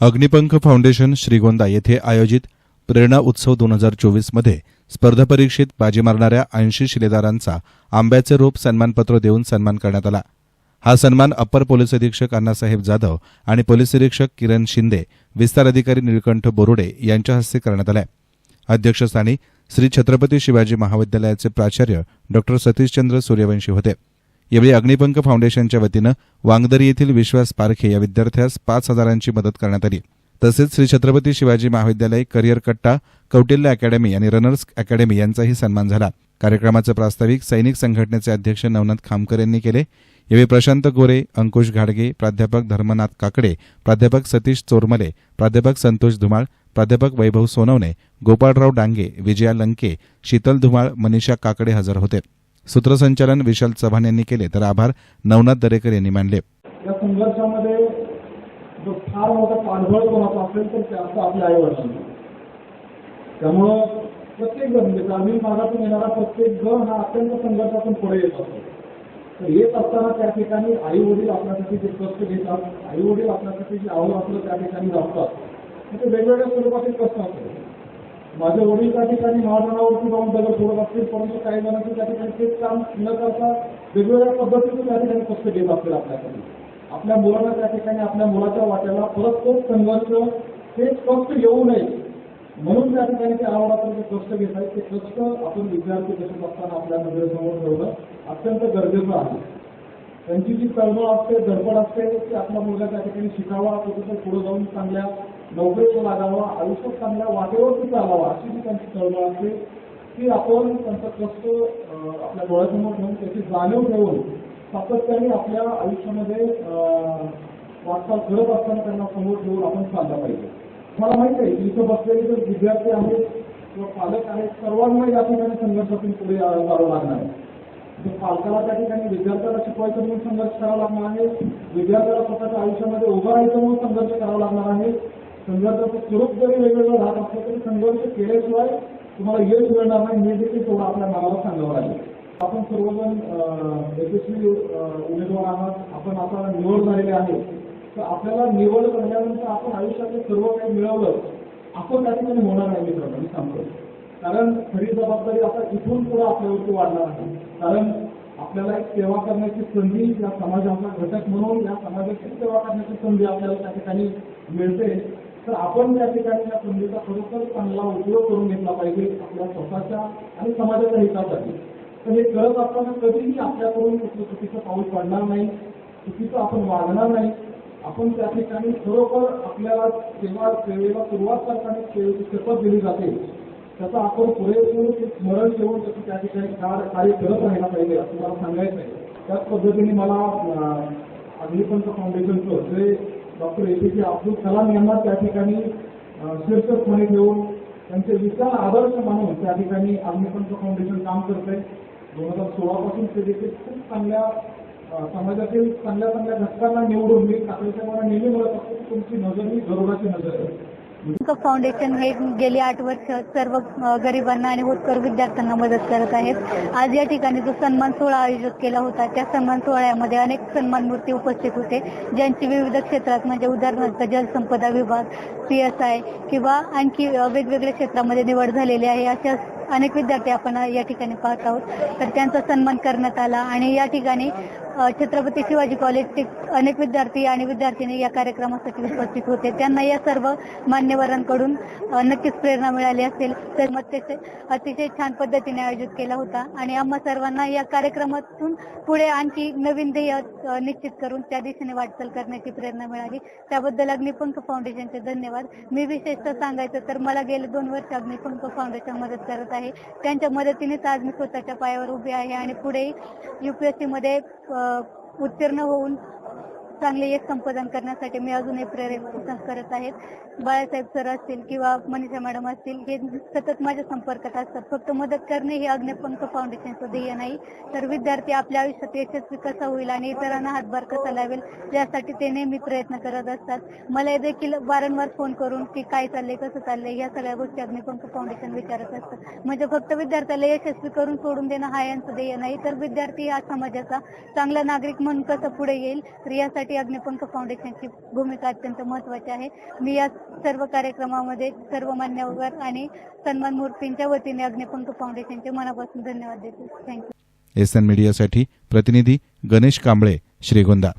Agnipankh foundation Shrigonda येथे आयोजित प्रेरणा उत्सव दोन हजार चोवीसमध्ये स्पर्धा परीक्षेत बाजी मारणाऱ्या ऐंशी शिलेदारांचा आंब्याचे रोप सन्मानपत्र देऊन सन्मान करण्यात आला. हा सन्मान अप्पर पोलीस अधीक्षक अण्णासाहेब जाधव आणि पोलीस निरीक्षक किरण शिंदे विस्तार अधिकारी निळकंठ बोरुडे यांच्या हस्ते करण्यात आला अध्यक्षस्थानी श्री छत्रपती शिवाजी महाविद्यालयाचे प्राचार्य डॉक्टर सतीशचंद्र सूर्यवंशी होते. यावेळी अग्निपंख फाउंडेशनच्या वतीनं वांगदरी येथील विश्वास पारखे या विद्यार्थ्यास पाच हजारांची मदत करण्यात आली. तसेच श्री छत्रपती शिवाजी महाविद्यालय करिअर कट्टा कौटिल्य अकॅडमी आणि रनर्स अकॅडमी यांचाही सन्मान झाला. कार्यक्रमाचं प्रास्ताविक सैनिक संघटनेचे अध्यक्ष नवनाथ खामकर यांनी केले. यावेळी प्रशांत गोरे अंकुश घाडगे प्राध्यापक धर्मनाथ काकडे प्राध्यापक सतीश चोरमले प्राध्यापक संतोष धुमाळ प्राध्यापक वैभव सोनवणे गोपाळराव डांगे विजया लंके शीतल धुमाळ मनीषा काकडे हजर होते. सूत्रसंचालन विशाल चव्हाण यांनी केले तर आभार. नवनाथ दरेकर यांनी मानले. या संघर्षामध्ये जो फार मोठा पाठबळ कोणाचा असेल तर ते असं आपल्या आई वडिलांना त्यामुळं प्रत्येक जण म्हणजे ग्रामीण भागातून येणारा प्रत्येक जण हा अत्यंत संघर्षातून पुढे येत असतो. तर येत असताना त्या ठिकाणी आई वडील आपल्यासाठी जे कष्ट घेतात आई वडील आपल्यासाठी जे अहोरात्र त्या ठिकाणी जातात तर ते वेगवेगळ्या स्वरूपाचे कष्ट असतात माझे वडील त्या ठिकाणी महाजनावरती जाऊन दगड फोडत असतील परंतु काही जणांचे त्या ठिकाणी तेच काम न करता वेगवेगळ्या पद्धतीने त्या ठिकाणी कष्ट घेत असतील आपल्याकडे आपल्या मुलांना त्या ठिकाणी आपल्या मुलाच्या वाट्याला परत तोच संघर्ष ते कष्ट येऊ नये. म्हणून त्या ठिकाणी ते आवाडातून जे कष्ट घेत आहेत ते कष्ट आपण विद्यार्थी बसत असताना आपल्या नजरेसमोर ठेवणं अत्यंत गरजेचं आहे. त्यांची जी तळमळ असते धडपड असते ती आपला मुलगा त्या ठिकाणी शिकावा कुठेतरी पुढे जाऊन चांगल्या नोकरीला लागावा आयुष्यात चांगल्या वाटेवरती चालावा अशी जी त्यांची तळमळ असते ती आपण त्यांचा कष्ट आपल्या डोळ्यासमोर ठेवून त्याची जाणीव ठेवून सातत्याने आपल्या आयुष्यामध्ये वाटचाल करत असताना त्यांना समोर ठेवून आपण चालला पाहिजे. मला माहिती आहे इथं बसलेले जर विद्यार्थी आहेत किंवा पालक आहेत सर्वांना या ठिकाणी संघर्षातून पुढे जावं लागणार आहे. पालकाला त्या ठिकाणी विद्यार्थ्याला शिकवायचं म्हणून संघर्ष करावा लागणार आहे. विद्यार्थ्याला स्वतःच्या आयुष्यामध्ये उभं राहायचं म्हणून संघर्ष करावा लागणार आहे. संघर्षाचं स्वरूप जरी वेगवेगळं राहत असलं तरी संघर्ष केल्याशिवाय तुम्हाला यश मिळणार नाही हे देखील थोडं आपल्या मनाला सांगावं लागेल. आपण सर्वजण यशस्वी उमेदवार आहात. आपण आता निवड झालेले आहे. तर आपल्याला निवड झाल्यानंतर आपण आयुष्यातलं सर्व काही मिळवलं आपण त्या ठिकाणी होणार नाही मित्रांनो मी सांगतो. कारण खरी जबाबदारी आता इथून पुढे आपल्यावरती वाढणार आहे. कारण आपल्याला एक सेवा करण्याची संधी या समाजाचा घटक म्हणून या समाजाची सेवा करण्याची संधी आपल्याला त्या ठिकाणी मिळते. तर आपण त्या ठिकाणी या संधीचा खरोखर चांगला उपयोग करून घेतला पाहिजे आपल्या स्वतःच्या आणि समाजाच्या हितासाठी. तर हे करत असताना कधीही आपल्याकडून कुठलं चुकीचं पाऊल पडणार नाही चुकीचं आपण वागणार नाही. आपण त्या ठिकाणी खरोखर आपल्याला सेवा सेवेला सुरुवात करताना सेवेची शपथ दिली जाते त्याचा आपण पुरेपूर ते स्मरण ठेवून त्याचं त्या ठिकाणी कार्य करत राहायला पाहिजे असं मला सांगायचं आहे त्याच पद्धतीने मला अं, अग्निपंथ फाउंडेशनचं जे डॉक्टर ए पी जे अब्दुल कलाम यांना त्या ठिकाणी अं, घेऊन ठेवून त्यांचे विचार आदर्श मानून त्या ठिकाणी अग्निपंथ फाउंडेशन काम करते दोन हजार सोळापासून ते देखील खूप चांगल्या समाजातील चांगल्या चांगल्या घटकांना निवडून मी काकडीच्या मला नेहमी म्हणत असतो तुमची नजर ही गरुडाची नजर आहे. फाउंडेशन हे गेली आठ वर्ष सर्व गरिबांना आणि होतकर विद्यार्थ्यांना मदत करत आहेत आज या ठिकाणी जो सन्मान सोहळा आयोजित केला होता त्या सन्मान सोहळ्यामध्ये अनेक सन्मान मूर्ती उपस्थित होते ज्यांची विविध क्षेत्रात म्हणजे उदाहरणार्थ जलसंपदा विभाग पी एस आय किंवा आणखी वेगवेगळ्या क्षेत्रामध्ये निवड झालेली आहे. अशा अनेक विद्यार्थी आपण या ठिकाणी पाहत आहोत. तर त्यांचा सन्मान करण्यात आला आणि या ठिकाणी छत्रपती शिवाजी कॉलेजचे अनेक विद्यार्थी आणि विद्यार्थिनी या कार्यक्रमासाठी उपस्थित होते. त्यांना या सर्व मान्यवरांकडून नक्कीच प्रेरणा मिळाली असेल तर मग ते अतिशय छान पद्धतीने आयोजित केला होता. आणि आम्हा सर्वांना या कार्यक्रमातून पुढे आणखी नवीन ध्येय निश्चित करून त्या दिशेने वाटचाल करण्याची प्रेरणा मिळाली. त्याबद्दल अग्निपंख फाउंडेशनचे धन्यवाद. मी विशेषतः सांगायचं तर मला गेले दोन वर्ष अग्निपंख फाउंडेशन मदत करत आहे. त्यांच्या मदतीनेच आज मी स्वतःच्या पायावर उभी आहे आणि पुढे युपीएससी मध्ये उत्तीर्ण होऊन चांगले यश संपादन करण्यासाठी मी अजूनही प्रेरित करत आहेत. बाळासाहेब सर असतील किंवा मनीषा मॅडम असतील हे सतत माझ्या संपर्कात असतात. फक्त मदत करणे हे अग्निपंख फाउंडेशनचं ध्येय नाही. तर विद्यार्थी आपल्या आयुष्यात यशस्वी कसा होईल आणि इतरांना हातभार कसा लावेल यासाठी ते नेहमी प्रयत्न करत असतात. मला देखील वारंवार फोन करून की काय चाललंय कसं चाललंय या सगळ्या गोष्टी अग्निपंख फाउंडेशन विचारत असतं म्हणजे फक्त विद्यार्थ्याला यशस्वी करून सोडून देणं हा यांचं ध्येय नाही. तर विद्यार्थी हा समाजाचा चांगला नागरिक म्हणून कसं पुढे येईल? तर यासाठी यासाठी अग्निपंख फाउंडेशनची भूमिका अत्यंत महत्वाची आहे. मी या सर्व कार्यक्रमामध्ये सर्व मान्यवर आणि सन्मान मूर्तींच्या वतीने अग्निपंख फाउंडेशनचे मनापासून धन्यवाद देते. थँक्यू एस एन मीडियासाठी प्रतिनिधी गणेश कांबळे श्रीगोंदा.